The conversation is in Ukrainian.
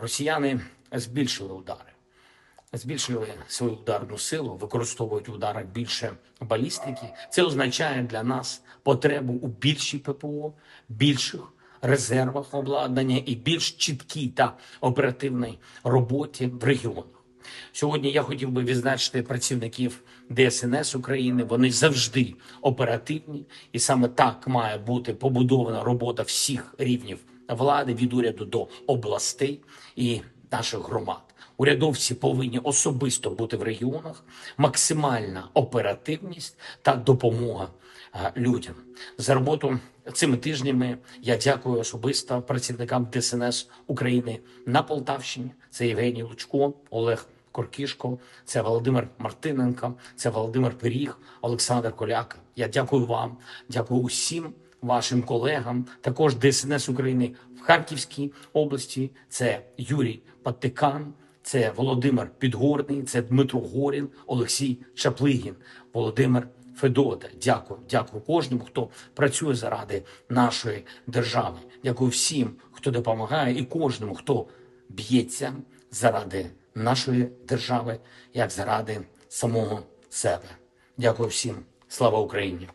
Росіяни збільшили удари, збільшили свою ударну силу, використовують в ударах більше балістики. Це означає для нас потребу у більшій ППО, більших резервах обладнання і більш чіткій та оперативній роботі в регіонах. Сьогодні я хотів би відзначити працівників ДСНС України. Вони завжди оперативні, і саме так має бути побудована робота всіх рівнів влади від уряду до областей і наших громад. Урядовці повинні особисто бути в регіонах, максимальна оперативність та допомога е, людям. За роботу цими тижнями я дякую особисто працівникам ДСНС України на Полтавщині. Це Євгеній Лучко, Олег Коркішко, це Володимир Мартиненко, це Володимир Пиріг, Олександр Коляк. Я дякую вам, дякую усім вашим колегам, також ДСНС України в Харківській області. Це Юрій Паттикан, це Володимир Підгорний, це Дмитро Горін, Олексій Чаплигін, Володимир Федота. Дякую, дякую кожному, хто працює заради нашої держави. Дякую всім, хто допомагає, і кожному, хто б'ється заради нашої держави, як заради самого себе. Дякую всім. Слава Україні!